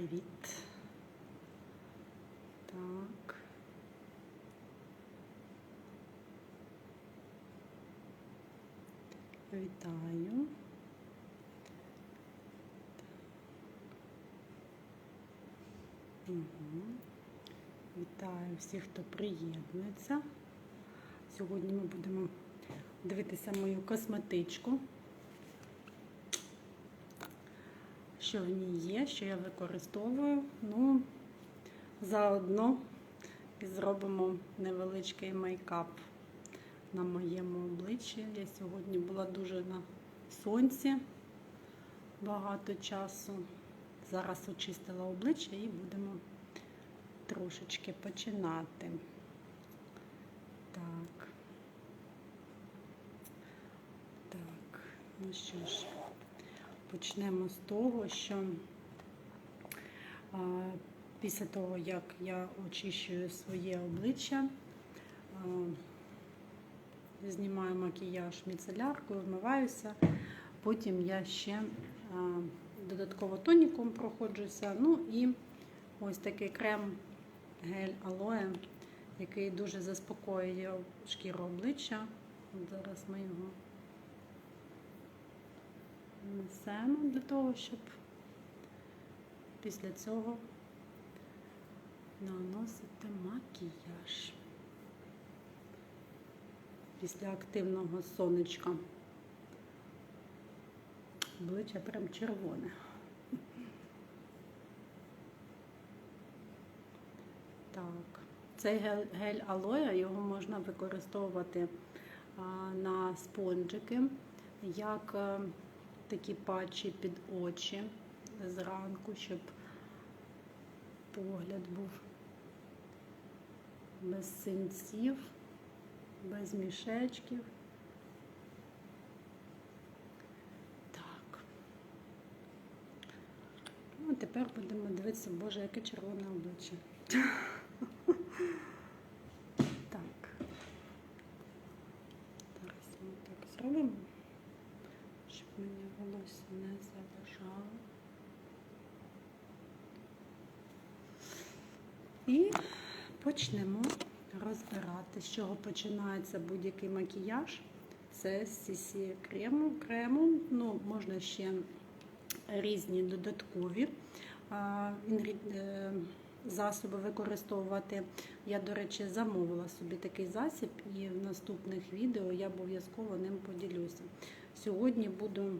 привіт. Так. Вітаю. Угу. Вітаю всіх, хто приєднується. Сьогодні ми будемо дивитися мою косметичку. Що в ній є, що я використовую. Ну, заодно і зробимо невеличкий мейкап на моєму обличчі. Я сьогодні була дуже на сонці багато часу. Зараз очистила обличчя і будемо трошечки починати. Так. Так, ну що ж, почнемо з того, що після того, як я очищую своє обличчя, знімаю макіяж міцеляркою, вмиваюся, потім я ще додатково тоніком проходжуся. Ну і ось такий крем гель алоє, який дуже заспокоює шкіру обличчя. Зараз ми його несемо для того, щоб після цього наносити макіяж. Після активного сонечка. Обличчя прям червоне. Так, цей гель, гель алоє, його можна використовувати а, на спонжики, як а, такі патчі під очі зранку, щоб погляд був без синців, без мішечків. Так. Ну, а тепер будемо дивитися, боже, яке червоне обличчя. Так. Зараз ми так зробимо, щоб мені волосся не заважало. І почнемо розбирати, з чого починається будь-який макіяж. Це з CC крему, крему. Ну, можна ще різні додаткові е, засоби використовувати. Я, до речі, замовила собі такий засіб, і в наступних відео я обов'язково ним поділюся. Сьогодні буду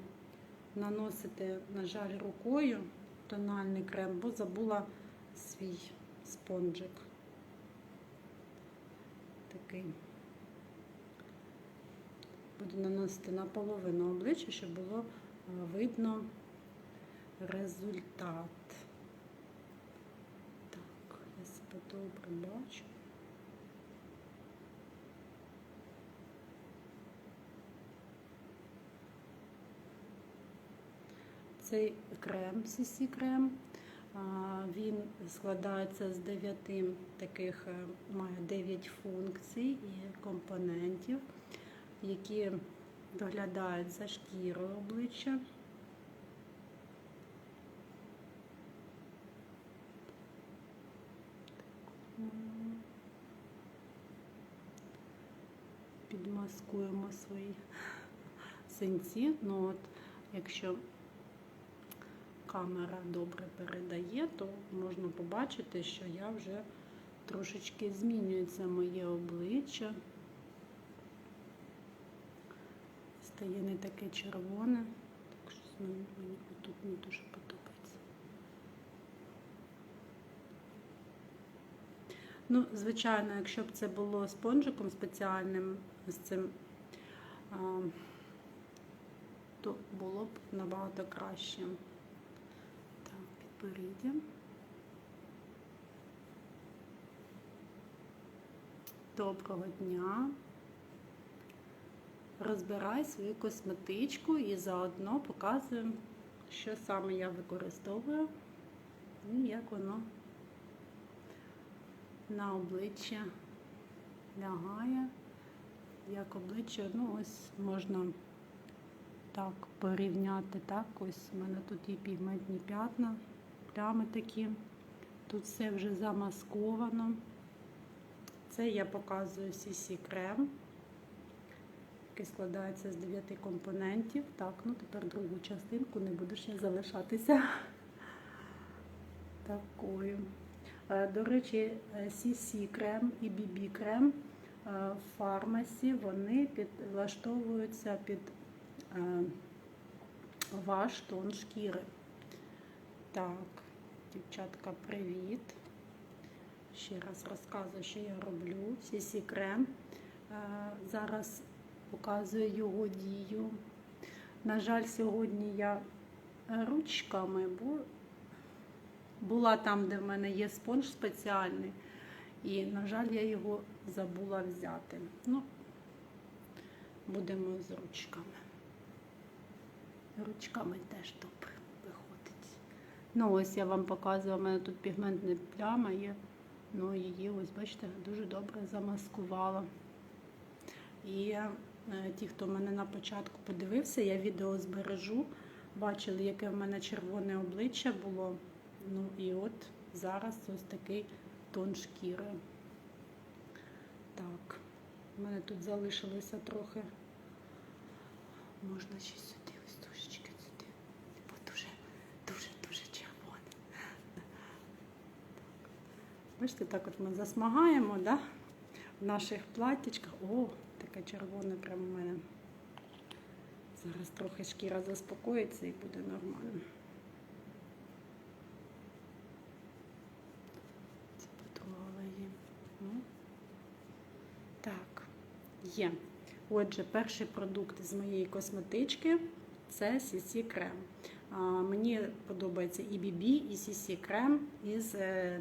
наносити, на жаль, рукою тональний крем, бо забула свій спонжик. Такий. Буду наносити на половину обличчя, щоб було е, видно результат. Так, я себе добре бачу. Цей крем, CC крем, він складається з 9 таких, е, має 9 функцій і компонентів, які доглядають за шкірою обличчя. Підмаскуємо свої синці. Ну от, якщо камера добре передає, то можна побачити, що я вже трошечки змінюється моє обличчя. Стає не таке червоне, так що мені, тут не дуже подобається. Ну, звичайно, якщо б це було спонжиком спеціальним з цим, то було б набагато краще. Так. Доброго дня. Розбирай свою косметичку і заодно показую, що саме я використовую і як воно на обличчя лягає, як обличчя, ну ось можна так порівняти. Так, ось у мене тут є пігментні п'ятна. Плями такі. Тут все вже замасковано. Це я показую CC крем, який складається з 9 компонентів. Так, ну тепер другу частинку не буду ще залишатися такою. Е, До речі, CC крем і BB крем е, в фармасі вони підлаштовуються під е, ваш тон шкіри. Так, дівчатка, привіт. Ще раз розказую, що я роблю. CC крем. Е, Зараз показую його дію. На жаль, сьогодні я ручками, бо була там, де в мене є спонж спеціальний. І, на жаль, я його забула взяти. Ну, будемо з ручками. Ручками теж добре. Ну, ось я вам показую, у мене тут пігментна пляма є. Ну, її, ось, бачите, дуже добре замаскувала. І е, ті, хто мене на початку подивився, я відео збережу. Бачили, яке в мене червоне обличчя було. Ну і от зараз ось такий тон шкіри. Так, у мене тут залишилося трохи. Можна ще сюди, ось тушечки сюди. Бо дуже, дуже, дуже червоне. Бачите, так от ми засмагаємо, да? В наших платтячках. О, таке червоне прямо у мене. Зараз трохи шкіра заспокоїться і буде нормально. Потрогала її. Ну. Так, є. Отже, перший продукт з моєї косметички це CC крем. Мені подобається і BB, і CC крем із е,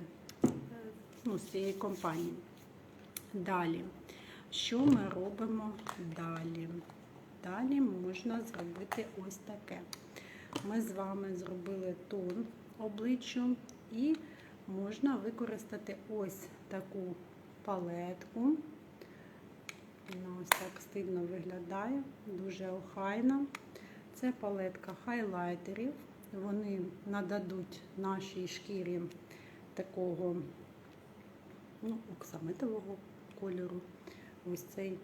ну, з цієї компанії. Далі, що ми робимо далі? Далі можна зробити ось таке. Ми з вами зробили тон обличчю і можна використати ось таку палетку. Вона ось так стильно виглядає, дуже охайна. Це палетка хайлайтерів. Вони нададуть нашій шкірі такого ну, оксамитового кольору. Ось цей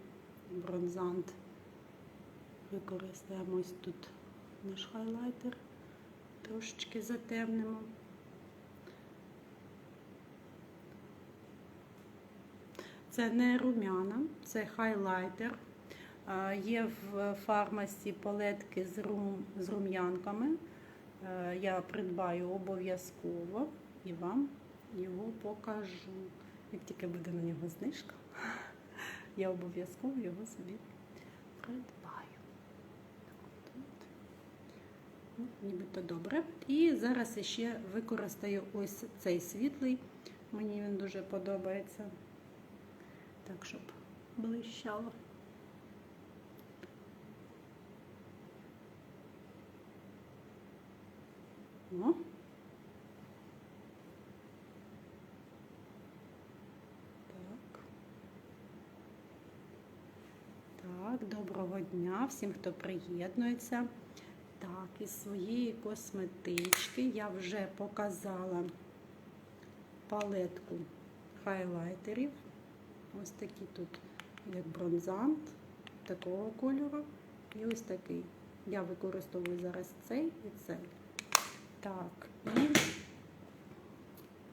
бронзант. Використаємо ось тут наш хайлайтер, трошечки затемнимо. Це не румяна, це хайлайтер. Є в фармасі палетки з, рум, з рум'янками. Я придбаю обов'язково і вам його покажу. Як тільки буде на нього знижка, я обов'язково його собі придбаю. Ну, Нібито добре. І зараз ще використаю ось цей світлий. Мені він дуже подобається. Так, щоб блищало. О. Так. Так, доброго дня всім, хто приєднується. Так, із своєї косметички я вже показала палетку хайлайтерів. Ось такі тут, як бронзант, такого кольору. І ось такий. Я використовую зараз цей і цей. Так, і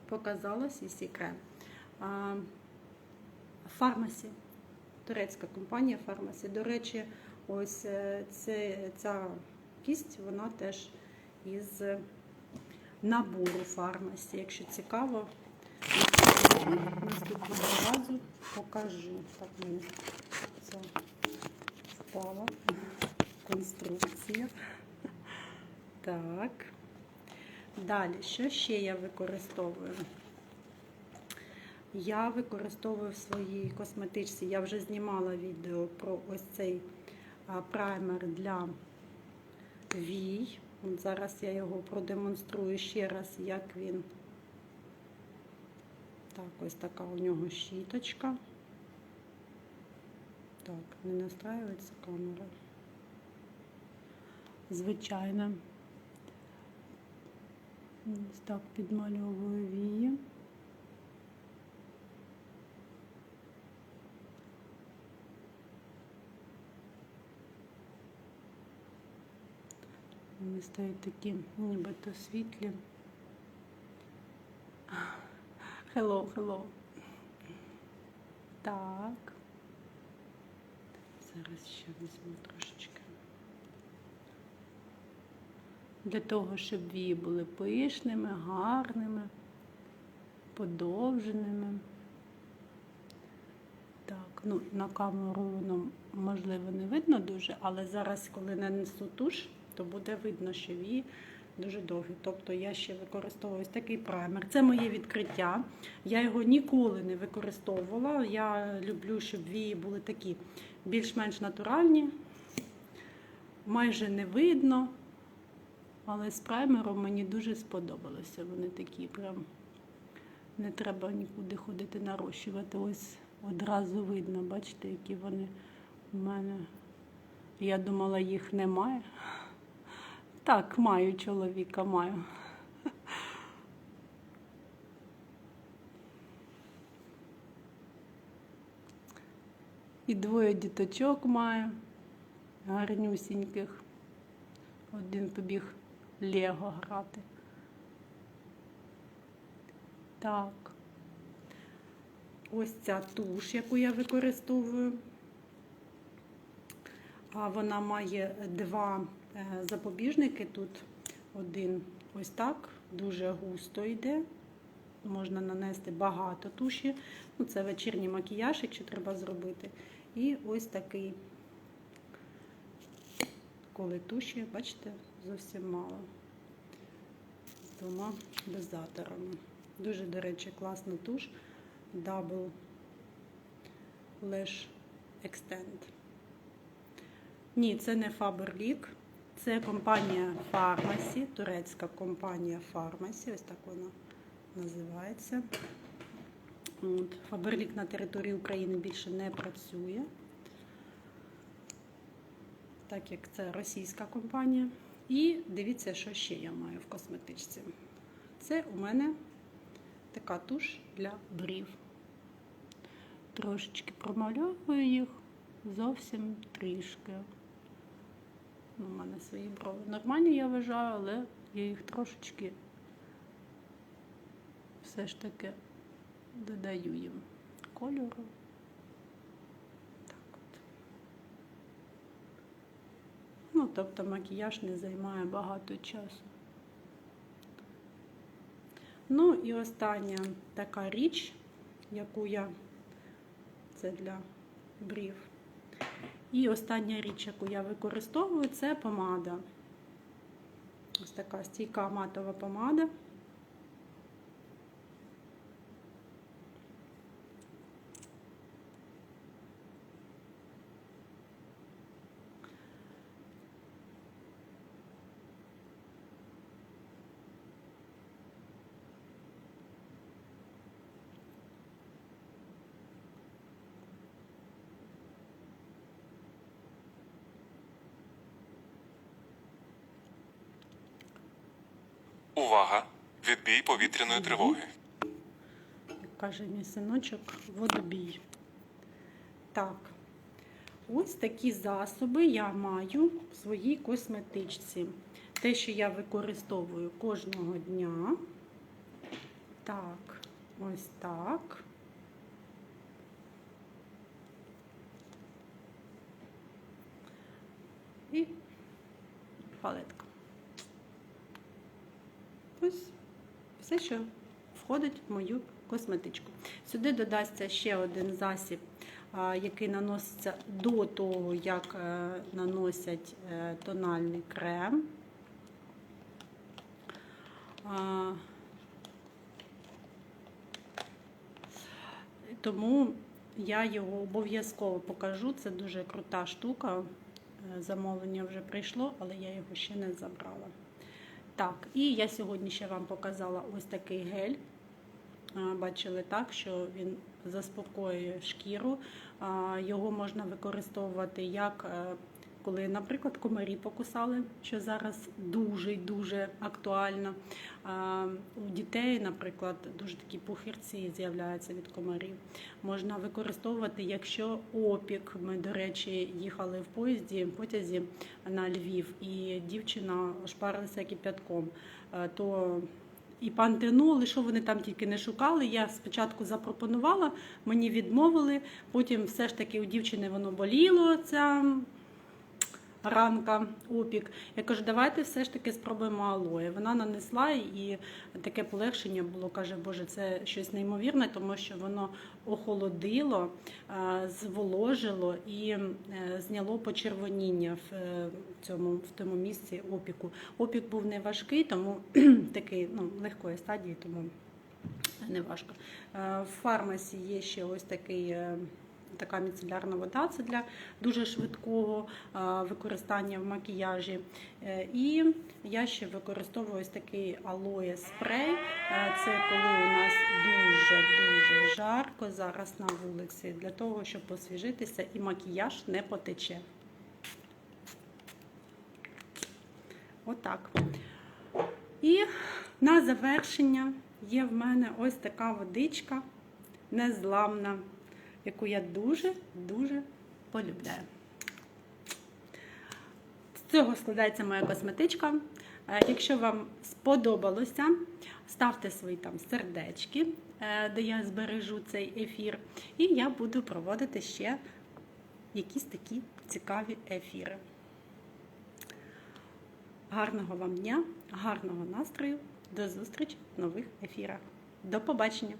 показала CC крем. Фармасі. Турецька компанія Фармасі. До речі, ось е, це, ця кість, вона теж із набору фармасі. Якщо цікаво, наступного разу покажу. Так мені це впала конструкція. Так. Далі, що ще я використовую? Я використовую в своїй косметичці, я вже знімала відео про ось цей праймер для вій. От зараз я його продемонструю ще раз, як він. Так, ось така у нього щіточка. Так, не настраюється камера. Звичайно. Ось так підмальовую вії. Вони стають такі нібито світлі. Hello, hello. Так. Зараз ще візьму трошечки. Для того, щоб вії були пишними, гарними, подовженими. Так, ну на камеру воно можливо не видно дуже, але зараз, коли нанесу туш, то буде видно, що вії дуже довгі. Тобто я ще використовую ось такий праймер. Це моє відкриття. Я його ніколи не використовувала. Я люблю, щоб вії були такі більш-менш натуральні, майже не видно. Але з праймером мені дуже сподобалося. Вони такі прям не треба нікуди ходити нарощувати. Ось одразу видно, бачите, які вони у мене. Я думала, їх немає. Так, маю чоловіка, маю. І двоє діточок маю, гарнюсіньких. Один побіг Лего грати. Так. Ось ця туш, яку я використовую. А вона має два запобіжники. Тут один ось так, дуже густо йде. Можна нанести багато туші. Ну, це вечірній макіяж, якщо треба зробити. І ось такий, коли туші, бачите, зовсім мало. З двома дозаторами. Дуже, до речі, класна туш. Double Lash Extend. Ні, це не Faberlic. Це компанія Pharmacy, турецька компанія Pharmacy, ось так вона називається. Faberlic на території України більше не працює, так як це російська компанія. І дивіться, що ще я маю в косметичці. Це у мене така туш для брів. Трошечки промальовую їх, зовсім трішки. Ну, У мене свої брови нормальні, я вважаю, але я їх трошечки все ж таки додаю їм кольору. Так от. Ну, тобто макіяж не займає багато часу. Ну і остання така річ, яку я це для брів. І остання річ, яку я використовую, це помада. Ось така стійка матова помада. Увага! Відбій повітряної тривоги. як каже мій синочок, водобій. Так, ось такі засоби я маю в своїй косметичці. Те, що я використовую кожного дня. Так, ось так. І палетка. Ось все, що входить в мою косметичку. Сюди додасться ще один засіб, який наноситься до того, як е, наносять е, тональний крем. Тому я його обов'язково покажу. Це дуже крута штука. Е, Замовлення вже прийшло, але я його ще не забрала. Так, і я сьогодні ще вам показала ось такий гель. Бачили так, що він заспокоює шкіру. Його можна використовувати як е, коли, наприклад, комарі покусали, що зараз дуже й дуже актуально. У дітей, наприклад, дуже такі пухирці з'являються від комарів. Можна використовувати, якщо опік. Ми, до речі, їхали в поїзді, потязі на Львів, і дівчина шпарилася кипятком. То і пантенол, і що вони там тільки не шукали. Я спочатку запропонувала, мені відмовили. Потім все ж таки у дівчини воно боліло, ця ранка, опік. Я кажу, давайте все ж таки спробуємо алоє. Вона нанесла і таке полегшення було. Каже, Боже, це щось неймовірне, тому що воно охолодило, е, зволожило і е, зняло почервоніння в е, цьому в тому місці опіку. Опік був не важкий, тому такий ну, легкої стадії, тому не важко. В фармасі є ще ось такий. Така міцелярна вода це для дуже швидкого е, використання в макіяжі. Е, І я ще використовую ось такий алоє спрей. Е, Це коли у нас дуже-дуже жарко зараз на вулиці, для того, щоб освіжитися і макіяж не потече. Отак. І на завершення є в мене ось така водичка незламна, яку я дуже-дуже полюбляю. З цього складається моя косметичка. Е, Якщо вам сподобалося, ставте свої там сердечки, е, де я збережу цей ефір. І я буду проводити ще якісь такі цікаві ефіри. Гарного вам дня, гарного настрою. До зустрічі в нових ефірах. До побачення!